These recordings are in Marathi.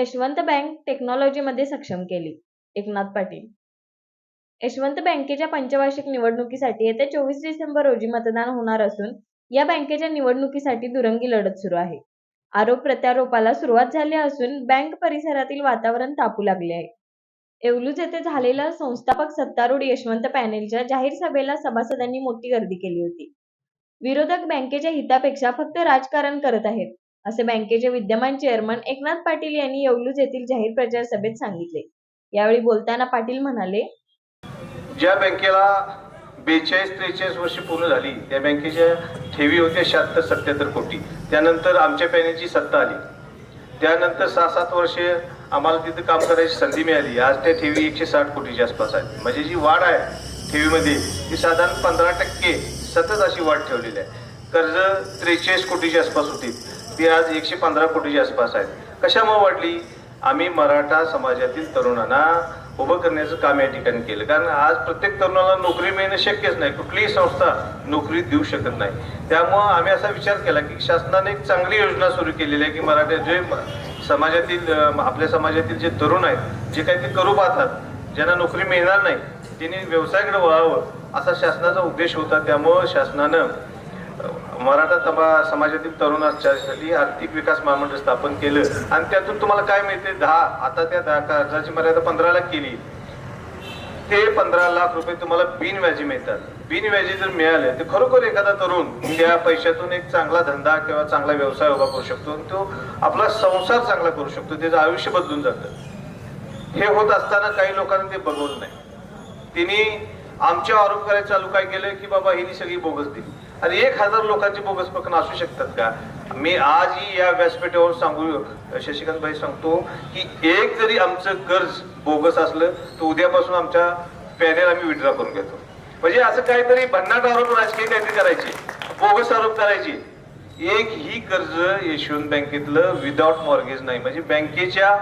यशवंत बँक टेक्नॉलॉजीमध्ये सक्षम केली. एकनाथ पाटील. यशवंत बँकेच्या पंचवार्षिक निवडणुकीसाठी येत्या चोवीस डिसेंबर रोजी मतदान होणार असून या बँकेच्या निवडणुकीसाठी दुरंगी लढत सुरू आहे. आरोप प्रत्यारोपाला सुरुवात झाली असून बँक परिसरातील वातावरण तापू लागले आहे. एवलूज येथे झालेल्या संस्थापक सत्तारूढ यशवंत पॅनेलच्या जाहीर सभेला सभासदांनी मोठी गर्दी केली होती. विरोधक बँकेच्या हितापेक्षा फक्त राजकारण करत आहेत. असे बँकेचे विद्यमान चेअरमन एकनाथ पाटील यांनी येवलूज येथील जाहीर प्रचार सभेत सांगितले. यावेळी बोलताना पाटील म्हणाले ज्या बँकेला बेचाळीस त्रेचाळीस वर्ष पूर्ण झाली त्या बँकेच्या ठेवी होत्या शहात्तर सत्याहत्तर कोटी. त्यानंतर आमच्या पॅनेची सत्ता आली. त्यानंतर सहा सात वर्षे आम्हाला तिथं काम करायची संधी मिळाली. आज त्या ठेवी एकशे साठ कोटीच्या आसपास आहेत. म्हणजे जी वाढ आहे ठेवीमध्ये ती साधारण पंधरा टक्के सतत अशी वाढ ठेवलेली आहे. कर्ज त्रेचाळीस कोटीच्या आसपास होती. ती आज एकशे पंधरा कोटीच्या आसपास आहेत. कशामुळे वाढली? आम्ही मराठा समाजातील तरुणांना उभं करण्याचं काम या ठिकाणी केलं. कारण आज प्रत्येक तरुणाला नोकरी मिळणं शक्यच नाही. कुठलीही संस्था नोकरी देऊ शकत नाही. त्यामुळं आम्ही असा विचार केला की शासनाने एक चांगली योजना सुरू केलेली आहे की मराठा जे समाजातील आपल्या समाजातील जे तरुण आहेत जे काही ते करू पाहतात ज्यांना नोकरी मिळणार नाही त्यांनी व्यवसायाकडे वळावं असा शासनाचा उद्देश होता. त्यामुळं शासनानं मराठा तबा समाजातील तरुणांच्यासाठी आर्थिक विकास महामंडळ स्थापन केलं. आणि त्यातून तुम्हाला काय मिळते? दहा आता त्या दहा कर्जाची मर्यादा पंधरा लाख केली. ते पंधरा लाख रुपये तुम्हाला बिनव्याजी मिळतात. बिनव्याजी जर मिळाले तर खरोखर एखादा तरुण त्या पैशातून एक चांगला धंदा किंवा चांगला व्यवसाय उभा करू शकतो आणि तो आपला संसार चांगला करू शकतो. त्याचं आयुष्य बदलून जातं. हे होत असताना काही लोकांनी ते बघवलं नाही. तिने आमच्या आरोप करायला चालू काय केलं की बाबा हिने सगळी बोगस दिली. आणि एक हजार लोकांची बोगस प्रकरण असू शकतात का? मी आजही या व्यासपीठावर सांगू शशिकांत भाई सांगतो की एक जरी आमचं कर्ज बोगस असलं तर उद्यापासून आमच्या पॅनेल आम्ही विड्रॉ करून घेतो. म्हणजे असं काहीतरी भन्नाट आरोप राजकीय काहीतरी करायचे बोगस आरोप करायचे. एक ही कर्ज यशवंत बँकेतलं विदाउट मॉर्गेज नाही. म्हणजे बँकेच्या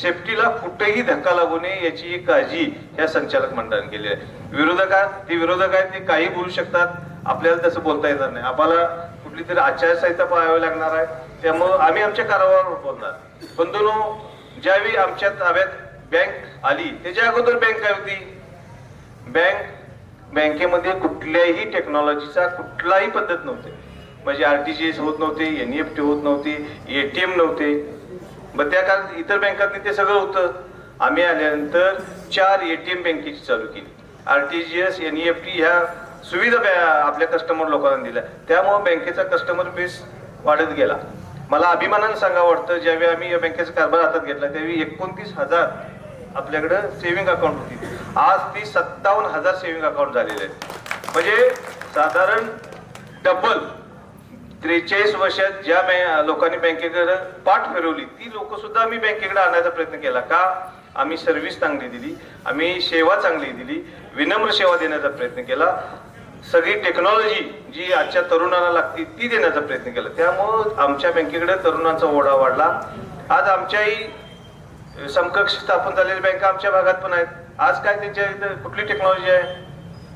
सेफ्टीला कुठेही धक्का लागू नये याची काळजी या संचालक मंडळाने केली आहे. विरोधकात ते विरोधक आहेत ते काही बोलू शकतात. आपल्याला तसं बोलता येणार नाही. आम्हाला कुठली तरी आचारसंहिता पाळावी लागणार आहे. त्यामुळं आम्ही आमच्या कारभारावर बोलणार. पण दोन ज्यावेळी आमच्या ताब्यात बँक आली त्याच्या अगोदर बँक काय होती? बँक बँकेमध्ये कुठल्याही टेक्नॉलॉजीचा कुठलाही पद्धत नव्हते. म्हणजे आर टी जी एस होत नव्हते एन एफ टी होत नव्हती ए टी एम नव्हते. मग त्या काळात इतर बँकांनी ते सगळं होतं. आम्ही आल्यानंतर चार एटीएम बँकेची चालू केली. R T G S N F T ह्या सुविधा आपल्या कस्टमर लोकांना दिल्या. त्यामुळे बँकेचा कस्टमर बेस वाढत गेला. मला अभिमानानं सांगा वाटतं ज्यावेळी आम्ही या बँकेचा कारभार हातात घेतला त्यावेळी एकोणतीस हजार आपल्याकडं सेव्हिंग अकाउंट होती. आज ती सत्तावन्न हजार सेव्हिंग अकाउंट झालेले आहेत म्हणजे साधारण डबल त्रेचाळीस वर्षात ज्या लोकांनी बँकेकडे पाठ फिरवली ती लोक सुद्धा आम्ही बँकेकडे आणायचा प्रयत्न केला. का? आम्ही सर्व्हिस चांगली दिली आम्ही सेवा चांगली दिली विनम्र सेवा देण्याचा प्रयत्न केला. सगळी टेक्नॉलॉजी जी आजच्या तरुणांना लागते ती देण्याचा प्रयत्न केला. त्यामुळं आमच्या बँकेकडे तरुणांचा ओढा वाढला. आज आमच्याही समकक्ष स्थापन झालेल्या बँका आमच्या भागात पण आहेत. आज काय त्यांच्या इथं कुठली टेक्नॉलॉजी आहे?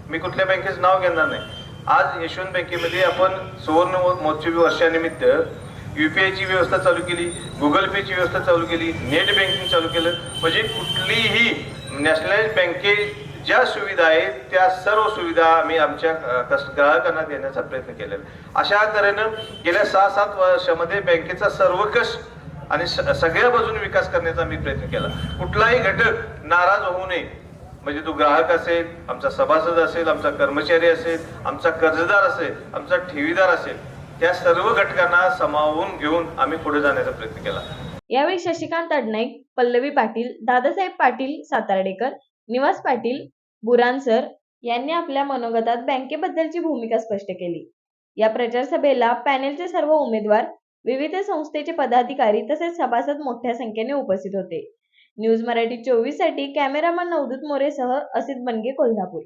मी कुठल्या बँकेचं नाव घेणार नाही. आज यशवंत बँकेमध्ये आपण सुवर्ण महोत्सवी वर्षानिमित्त युपीआयची व्यवस्था चालू केली गुगल पेची व्यवस्था चालू केली नेट बँकिंग चालू केलं. म्हणजे कुठलीही नॅशनलाइज बँके ज्या सुविधा आहेत त्या सर्व सुविधा आम्ही आमच्या ग्राहकांना देण्याचा प्रयत्न केलेला अशा तऱ्हेनं गेल्या सहा सात वर्षामध्ये बँकेचा सर्वकष आणि सगळ्या बाजूने विकास करण्याचा मी प्रयत्न केला. कुठलाही घटक नाराज होऊ नये. म्हणजे तो ग्राहक असेल आमचा सभासद असेल आमचा कर्मचारी असेल आमचा कर्जदार असेल आमचा ठेवीदार असेल त्या सर्व घटकांना सामावून घेऊन आम्ही पुढे जाण्याचा प्रयत्न केला. यावेळी शशिकांत अडनाईक पल्लवी पाटील दादासाहेब पाटील सातार्डेकर निवास पाटील बुरानसर यांनी आपल्या मनोगतात बँकेबद्दलची भूमिका स्पष्ट केली. या प्रचार सभेला पॅनेलचे सर्व उमेदवार विविध संस्थेचे पदाधिकारी तसेच सभासद मोठ्या संख्येने उपस्थित होते. न्यूज मराठी चोवीससाठी कॅमेरामन नवदूत मोरेसह असित बनगे कोल्हापूर.